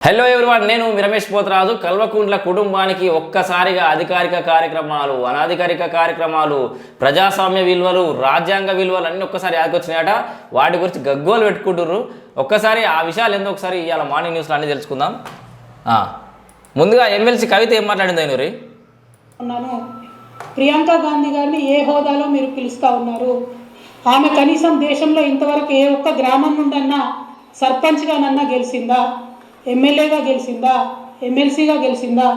Hello ఎవరివాడు నేను రమేష్ పోతరాజు. కల్వకుంట్ల కుటుంబానికి ఒక్కసారిగా అధికారిక కార్యక్రమాలు అనాధికారిక కార్యక్రమాలు ప్రజాస్వామ్య విలువలు రాజ్యాంగ విలువలు అన్నీ ఒక్కసారి యాదకొచ్చినాయట వాటి గురించి గగ్గోలు పెట్టుకుంటుర్రు. ఒక్కసారి ఆ విషయాలు ఎందుకు ఒకసారి ఇవాళ మార్నింగ్ న్యూస్లో అన్నీ తెలుసుకుందాం. ముందుగా ఎమ్మెల్సీ కవిత ఏం మాట్లాడింది అయినూరి? ఉన్నాను ప్రియాంక గాంధీ గారిని ఏ హోదాలో మీరు పిలుస్తూ ఉన్నారు? ఆమె కనీసం దేశంలో ఇంతవరకు ఏ ఒక్క గ్రామం నుండన్నా సర్పంచ్గానన్నా గెలిచిందా ఎమ్మెల్యేగా గెలిచిందా? ఎమ్మెల్సీగా గెలిచిందా?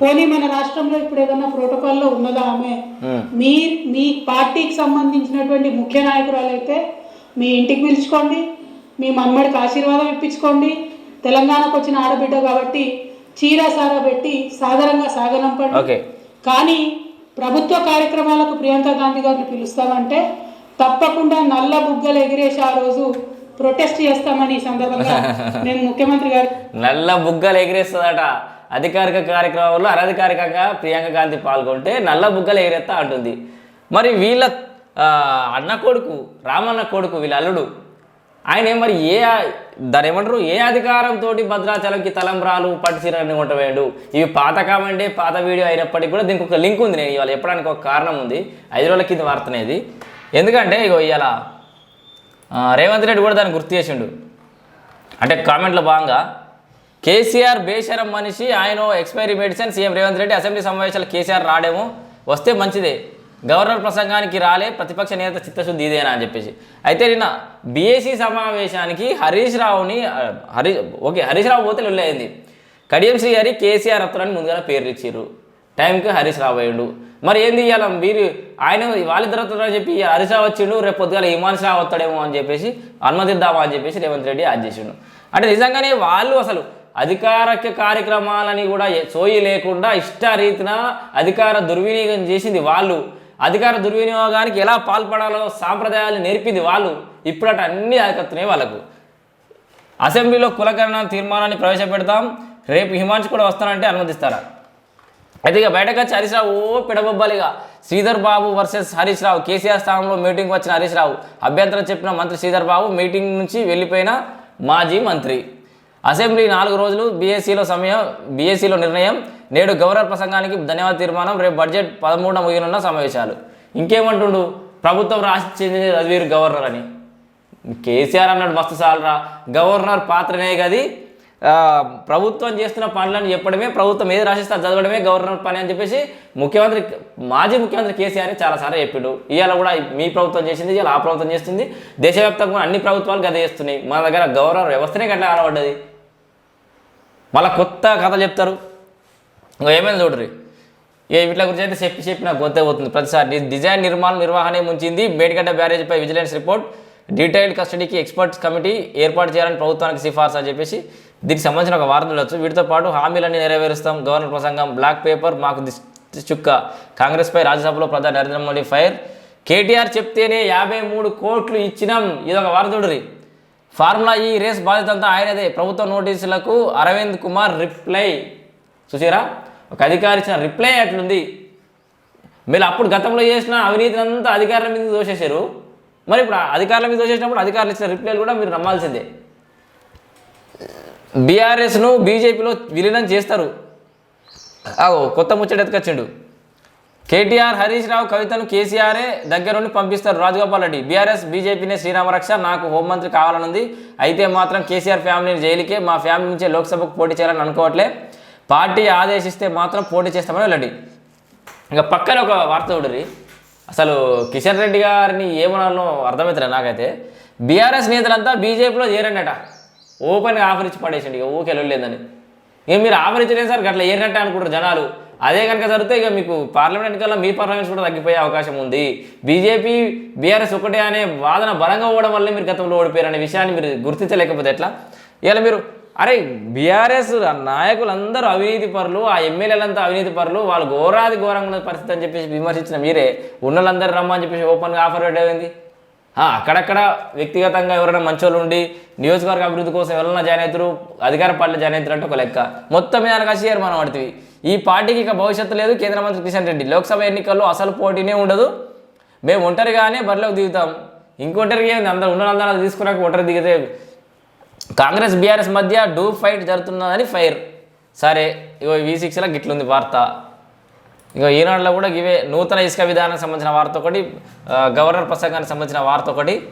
పోనీ మన రాష్ట్రంలో ఇప్పుడు ఏదన్నా ప్రోటోకాల్లో ఉన్నదా ఆమె. మీ మీ పార్టీకి సంబంధించినటువంటి ముఖ్య నాయకురాలైతే మీ ఇంటికి పిలుచుకోండి మీ మన్మడికి ఆశీర్వాదం ఇప్పించుకోండి. తెలంగాణకు వచ్చిన ఆడబిడ్డ కాబట్టి చీర సారా పెట్టి సాధారణంగా సాగనంపండి. కానీ ప్రభుత్వ కార్యక్రమాలకు ప్రియాంక గాంధీ గారిని పిలుస్తామంటే తప్పకుండా నల్ల బుగ్గలు ఎగిరేసి ఆ రోజు ప్రొటెస్ట్ చేస్తామని సందర్భంగా నేను ముఖ్యమంత్రి గారి నల్ల బుగ్గలు ఎగిరేస్తుందట. అధికారిక కార్యక్రమంలో అనధికారికంగా ప్రియాంక గాంధీ పాల్గొంటే నల్ల బుగ్గలు ఎగిరేస్తా అంటుంది. మరి వీళ్ళ అన్న కొడుకు రామన్న కొడుకు వీళ్ళ అల్లుడు ఆయన మరి ఏ దాని ఏమంటారు? ఏ అధికారంతో భద్రాచలంకి తలంబ్రాలు పట్టిసీరని ఉంటవేండు ఇవి పాత కామెంటే పాత వీడియో అయినప్పటికీ కూడా దీనికి ఒక లింక్ ఉంది. నేను ఇవాళ చెప్పడానికి ఒక కారణం ఉంది. ఐదు రోజుల కింద వార్తనేది. ఎందుకంటే ఇగో ఇవాళ రేవంత్ రెడ్డి కూడా దాన్ని గుర్తు చేసిండు. అంటే కామెంట్లో భాగంగా కేసీఆర్ బేషరం మనిషి ఆయన expiry medicine CM Revanth Reddy assembly సమావేశాలు కేసీఆర్ రాడేమో వస్తే మంచిదే. గవర్నర్ ప్రసంగానికి రాలే ప్రతిపక్ష నేత చిత్తశుద్ధి ఇదేనా అని చెప్పేసి. అయితే నిన్న బీఏసీ సమావేశానికి హరీష్ రావుని హరి ఓకే హరీష్ రావు పోతే లొల్లయింది కడియం శ్రీ గారి కేసీఆర్ అత్తరని ముందుగా పేర్లు ఇచ్చారు టైంకి హరీష్ రావు అయ్యిండు. మరి ఏంది ఇవాళ వీరు ఆయన వాళ్ళిద్దరు వస్తారని చెప్పి అరిసా వచ్చిండు రేపు పొద్దుగాల హిమాన్స్ రావు వస్తాడేమో అని చెప్పేసి అనుమతిద్దామా అని చెప్పేసి రేవంత్ రెడ్డి యాడ్ చేసిండు. అంటే నిజంగానే వాళ్ళు అసలు అధికారిక కార్యక్రమాలని కూడా సోయి లేకుండా ఇష్టరీతిన అధికార దుర్వినియోగం చేసింది వాళ్ళు. అధికార దుర్వినియోగానికి ఎలా పాల్పడాలో సాంప్రదాయాలు నేర్పింది వాళ్ళు. ఇప్పుడట అన్ని అధికత్తున్నాయి వాళ్ళకు. అసెంబ్లీలో కులకరణ తీర్మానాన్ని ప్రవేశపెడతాం. రేపు హిమాంశు కూడా వస్తానంటే అనుమతిస్తారా? అయితే ఇక బయటకు వచ్చి హరీష్ రావు ఓ పిడబొబ్బలిగా. శ్రీధర్ బాబు వర్సెస్ హరీష్ రావు కేసీఆర్ స్థానంలో మీటింగ్ వచ్చిన హరీష్ రావు. అభ్యంతరం చెప్పిన మంత్రి శ్రీధర్ బాబు మీటింగ్ నుంచి వెళ్ళిపోయిన మాజీ మంత్రి. అసెంబ్లీ నాలుగు రోజులు బీఎస్సీలో సమయం బీఎస్సీలో నిర్ణయం. నేడు గవర్నర్ ప్రసంగానికి ధన్యవాద తీర్మానం రేపు బడ్జెట్ పదమూడున ముగినున్న సమావేశాలు. ఇంకేమంటుండు? ప్రభుత్వం రాసిచ్చింది చదివేరు గవర్నర్ అని. కేసీఆర్ అన్నాడు మస్తు సాలరా. గవర్నర్ పాత్రనే గది. ప్రభుత్వం చేస్తున్న పనులను చెప్పడమే ప్రభుత్వం ఏది రాసిస్తా చదవడమే గవర్నర్ పని అని చెప్పేసి ముఖ్యమంత్రి మాజీ ముఖ్యమంత్రి కేసీఆర్ చాలాసార్లు చెప్పిండు. ఇవాళ కూడా మీ ప్రభుత్వం చేసింది ఇవాళ ఆ ప్రభుత్వం చేస్తుంది. దేశవ్యాప్తంగా అన్ని ప్రభుత్వాలు గదే చేస్తున్నాయి. మన దగ్గర గవర్నర్ వ్యవస్థనే గట్లా ఆడబడ్డది మళ్ళీ కొత్త కథ చెప్తారు. ఏమైనా చూడరు ఏ వీటి గురించి అయితే చెప్పి చెప్పిన కొత్త గొంతే పోతుంది. ప్రతిసారి డిజైన్ నిర్మాణం నిర్వహణ ముంచింది. మేడిగడ్డ బ్యారేజ్పై విజిలెన్స్ రిపోర్ట్. డీటెయిల్డ్ కస్టడీకి ఎక్స్పర్ట్స్ కమిటీ ఏర్పాటు చేయాలని ప్రభుత్వానికి సిఫార్సు అని చెప్పేసి దీనికి సంబంధించిన ఒక వార్త ఉండొచ్చు. వీటితో పాటు హామీలన్నీ నెరవేరుస్తాం. గవర్నర్ ప్రసంగం బ్లాక్ పేపర్ మాకు చుక్క. కాంగ్రెస్పై రాజ్యసభలో ప్రధాని నరేంద్ర మోడీ ఫైర్. కేటీఆర్ చెప్తేనే యాభై మూడు కోట్లు ఇచ్చినాం. ఇదొక వార్త చూడరి ఫార్ములా ఈ రేస్ బాధ్యత అంతా ఆయనదే. ప్రభుత్వ నోటీసులకు అరవింద్ కుమార్ రిప్లై. చూసారా? ఒక అధికారి ఇచ్చిన రిప్లై అట్లుంది. మీరు అప్పుడు గతంలో చేసిన అవినీతిని అంతా అధికారుల మీద దోషేశారు. మరి ఇప్పుడు అధికారుల మీద దోషేసినప్పుడు అధికారులు ఇచ్చిన రిప్లైలు కూడా మీరు నమ్మాల్సిందే. బీఆర్ఎస్ను బీజేపీలో విలీనం చేస్తారు. అగో కొత్త ముచ్చట ఎత్తుకొచ్చిండు. కేటీఆర్ హరీష్ రావు కవితను కేసీఆరే దగ్గర నుండి పంపిస్తారు రాజగోపాల్ రెడ్డి. బీఆర్ఎస్ బీజేపీనే శ్రీరామరక్ష నాకు హోంమంత్రి కావాలనుంది. అయితే మాత్రం కేసీఆర్ ఫ్యామిలీని జైలుకే మా ఫ్యామిలీ నుంచే లోక్సభకు పోటీ చేయాలని అనుకోవట్లే. పార్టీ ఆదేశిస్తే మాత్రం పోటీ చేస్తామని వెళ్ళండి. ఇంకా పక్కన ఒక వార్త చూడరి అసలు కిషన్ రెడ్డి గారిని ఏమనాలో అర్థమవుతుంది నాకైతే. బీఆర్ఎస్ నేతలంతా బీజేపీలో చేరండట. ఓపెన్గా ఆఫర్ ఇచ్చి పడేసిండి ఇక ఊకే లేదని ఇక మీరు ఆఫర్ ఇచ్చలేదు సార్ అట్లా ఏరినట్టే అనుకుంటారు జనాలు. అదే కనుక జరిగితే ఇక మీకు పార్లమెంట్ ఎన్నికల్లో మీ పర్ఫార్మెన్స్ కూడా తగ్గిపోయే అవకాశం ఉంది. బీజేపీ బీఆర్ఎస్ ఒకటే అనే వాదన బలంగా పోవడం వల్లే మీరు గతంలో ఓడిపోయారు అనే విషయాన్ని మీరు గుర్తించలేకపోతే ఎట్లా? ఇలా మీరు అరే బీఆర్ఎస్ నాయకులందరూ అవినీతి పరులు ఆ ఎమ్మెల్యేలంతా అవినీతి పరులు వాళ్ళు ఘోరాది ఘోరంగా ఉన్న పరిస్థితి అని చెప్పేసి విమర్శించిన మీరే. ఉన్నోళ్ళందరూ రమ్మని చెప్పేసి ఓపెన్గా ఆఫర్ పెట్టేది అక్కడక్కడ వ్యక్తిగతంగా ఎవరైనా మంచోళ్ళు ఉండి నియోజకవర్గ అభివృద్ధి కోసం ఎవరైనా జాయిన్ అవుతారు అధికార పార్టీలో జాయిన్ అవుతారు అంటే ఒక లెక్క. మొత్తం మీద కసియారు మనం పడుతుంది ఈ పార్టీకి ఇక భవిష్యత్తు లేదు కేంద్ర మంత్రి కిషన్ రెడ్డి. లోక్సభ ఎన్నికల్లో అసలు పోటీనే ఉండదు. మేము ఒంటరిగానే బరిలోకి దిగుతాం. ఇంకొంటరికి అందరూ ఉన్న అందరూ తీసుకున్నాక ఒంటరి దిగితే కాంగ్రెస్ బీఆర్ఎస్ మధ్య డూ ఫైట్ జరుగుతున్నదని ఫైర్. సరే ఇగో వి సిక్స్లో గిట్లుంది వార్త. ఇంకా ఈనాడులో కూడా ఇవే నూతన ఇసుక విధానానికి సంబంధించిన వార్త ఒకటి గవర్నర్ ప్రసంగానికి సంబంధించిన వార్త ఒకటి.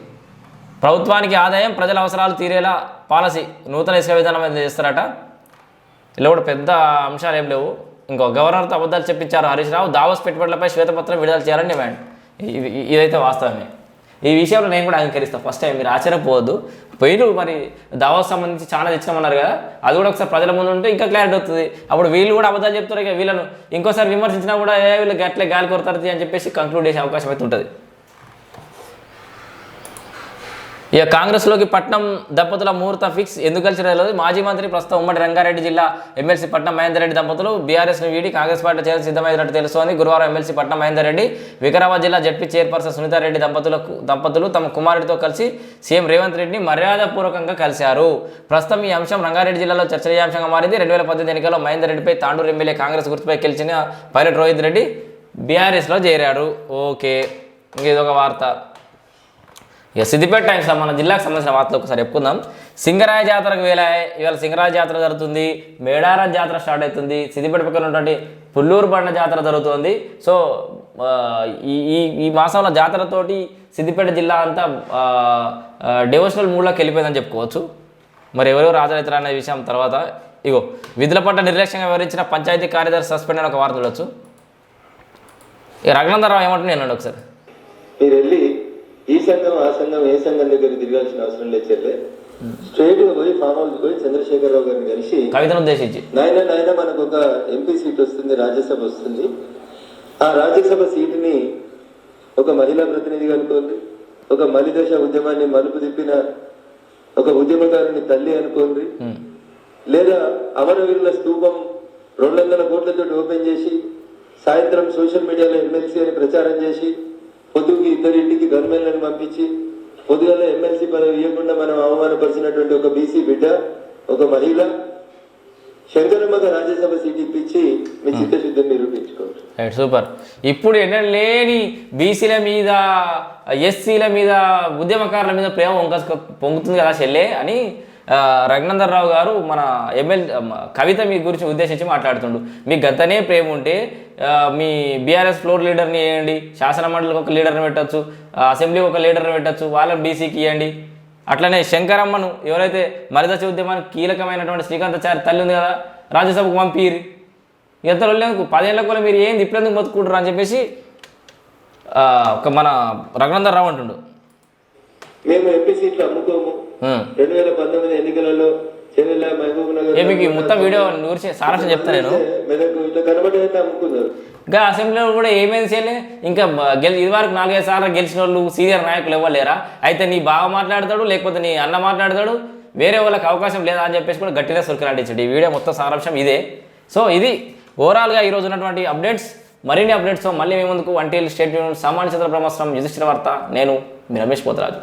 ప్రభుత్వానికి ఆదాయం ప్రజల అవసరాలు తీరేలా పాలసీ నూతన ఇసుక విధానం అనేది చేస్తారట. ఇలా కూడా పెద్ద అంశాలు ఏం లేవు. ఇంకో గవర్నర్తో అబద్ధాలు చెప్పించారు హరీష్ రావు దావోస్ పెట్టుబడులపై శ్వేతపత్రం విడుదల చేయాలని డిమాండ్. ఇది- ఇదైతే వాస్తవమే. ఈ విషయంలో నేను కూడా అంగీకరిస్తాను ఫస్ట్ టైం మీరు ఆశ్చర్యపోవద్దు. పోయినరు మరి దావాకు సంబంధించి చాలా తెచ్చినామన్నారు కదా అది కూడా ఒకసారి ప్రజల ముందు ఉంటే ఇంకా క్లారిటీ వస్తుంది. అప్పుడు వీళ్ళు కూడా అబద్ధాలు చెప్తారు ఇక వీళ్ళను. ఇంకోసారి విమర్శించినా కూడా ఏ వీళ్ళు గట్లే గాలి కొడతారు అని చెప్పేసి కంక్లూడ్ చేసే అవకాశం అయితే ఉంటుంది. ఇక కాంగ్రెస్లోకి పట్నం దంపతుల ముహూర్త ఫిక్స్ ఎందుకు కలిసి తెలియదు. మాజీ మంత్రి ప్రస్తుతం ఉమ్మడి రంగారెడ్డి జిల్లా ఎమ్మెల్సీ పట్నం మహేందర్ రెడ్డి దంపతులు. బీఆర్ఎస్ను వీడి కాంగ్రెస్ పార్టీ చేరి సిద్ధమైనట్టు తెలుస్తోంది. గురువారం ఎమ్మెల్సీ పట్నం మహేందర్ రెడ్డి వికారాబాద్ జిల్లా జడ్పీ చైర్పర్సన్ సునీతారెడ్డి దంపతులకు దంపతులు తమ కుమారుడితో కలిసి సీఎం రేవంత్ రెడ్డిని మర్యాదపూర్వకంగా కలిశారు. ప్రస్తుతం ఈ అంశం రంగారెడ్డి జిల్లాలో చర్చనీయాంశంగా మారింది. రెండు వేల పద్దెనిమిది ఎన్నికల్లో మహేందర్ రెడ్డిపై తాండూరు ఎమ్మెల్యే కాంగ్రెస్ గుర్తుపై గెలిచిన పైలట్ రోహిత్ రెడ్డి బీఆర్ఎస్లో చేరాడు ఓకే. ఇదొక వార్త. ఇక సిద్దిపేట టైమ్స్ మన జిల్లాకు సంబంధించిన వార్తలు ఒకసారి చెప్పుకుందాం. సింగరాయ జాతరకు వేలాయ ఇవాళ సింగరాయ జాతర జరుగుతుంది. మేడారం జాతర స్టార్ట్ అవుతుంది. సిద్దిపేట పక్కన ఉన్నటువంటి పుల్లూరు బండ జాతర జరుగుతుంది. సో ఈ ఈ మాసంలో జాతరతోటి సిద్దిపేట జిల్లా అంతా డివోషనల్ మూడ్లోకి వెళ్ళిపోయిందని చెప్పుకోవచ్చు. మరి ఎవరెవరు హాజరవుతారు అనే విషయం తర్వాత ఇగో విధుల పట్ల నిర్లక్ష్యంగా వివరించిన పంచాయతీ కార్యదర్శి సస్పెండ్ అని ఒక వార్త చూడొచ్చు. ఇక రఘునందరావు ఏమంటున్నా నేను ఒకసారి. మీరు వెళ్ళి ఈ సంఘం ఆ సంఘం ఏ సంఘం దగ్గర తిరగాల్సిన అవసరం లేదు చెల్లె. స్ట్రైట్గా పోయి ఫామ్ హౌస్ పోయి చంద్రశేఖరరావు గారిని కలిసి కవితను ఉద్దేశించి. నాయన నాయన మనకు ఒక ఎంపీ సీట్ వస్తుంది రాజ్యసభ వస్తుంది. ఆ రాజ్యసభ సీటుని ఒక మహిళా ప్రతినిధి అనుకోండి ఒక మలిదశ ఉద్యమాన్ని మలుపు తిప్పిన ఒక ఉద్యమకారుని తల్లి అనుకోండి. లేదా అమరవీరుల స్తూపం రెండు వందల కోట్లతో ఓపెన్ చేసి సాయంత్రం సోషల్ మీడియాలో ఎమ్మెల్సీ అని ప్రచారం చేసి పొద్దుకి ఇద్దరింటికి గన్మెన్లను పంపించి పొద్దుగల ఎమ్మెల్సీ పదవి ఇవ్వకుండా మనం అవమానపరిచినటువంటి ఒక బీసీ బిడ్డ ఒక మహిళ శంకరమ్మగా రాజ్యసభ సీట్ ఇప్పించి మీ చిత్తశుద్ధిని నిరూపించుకోవచ్చు రైట్ సూపర్. ఇప్పుడు ఏంటంటే లేని బీసీల మీద ఎస్సీల మీద ఉద్యమకారుల మీద ప్రేమ పొంగుతుంది కదా చెల్లె అని ఆ, రావు గారు మన ఎమ్మెల్యే కవిత మీ గురించి ఉద్దేశించి మాట్లాడుతుండు. మీ గతనే ప్రేమ ఉంటే మీ బీఆర్ఎస్ ఫ్లోర్ లీడర్ని వేయండి శాసన మండలికి ఒక లీడర్ని పెట్టచ్చు అసెంబ్లీకి ఒక లీడర్ని పెట్టచ్చు వాళ్ళని బీసీకి ఇవ్వండి అట్లనే శంకరమ్మను ఎవరైతే మరిదశ ఉద్యమానికి కీలకమైనటువంటి శ్రీకాంతాచారి తల్లి ఉంది కదా రాజ్యసభకు పంపిరి ఎంత లేదు పదేళ్ళ కూడా మీరు ఏంది ఇప్పుడెందుకు బతుకుంటారు అని చెప్పేసి ఒక మన రఘునందర్ రావు అంటుండు. మేము ఎంపీ సీట్లు అమ్ముకోము. రెండు వేల పంతొమ్మిది ఎన్నికలలో మహబూబ్ నగర్ మీకు మొత్తం వీడియో గురించి సారాంశం చెప్తా నేను. మెదకు ఇట్లా కనబడేది అమ్ముకున్నారు ఇంకా అసెంబ్లీలో కూడా ఏమేమి చేయలే ఇంకా గెలి ఇదివరకు నాలుగైదు సార్లు గెలిచిన వాళ్ళు సీనియర్ నాయకులు ఇవ్వలేరా అయితే నీ బావ మాట్లాడతాడు లేకపోతే నీ అన్న మాట్లాడతాడు? వేరే వాళ్ళకి అవకాశం లేదా అని చెప్పేసి కూడా గట్టిగా సురకలాడించాడు ఈ వీడియో మొత్తం సారాంశం ఇదే. సో ఇది ఓవరాల్గా ఈరోజు ఉన్నటువంటి అప్డేట్స్. మరిన్ని అప్డేట్స్తో మళ్ళీ మీ ముందుకు వంటి స్టేట్ సామాన్య చిత్ర బ్రహ్మాస్త్రం యుధిష్ఠిర వార్త. నేను మీ రమేష్ పోతరాజు.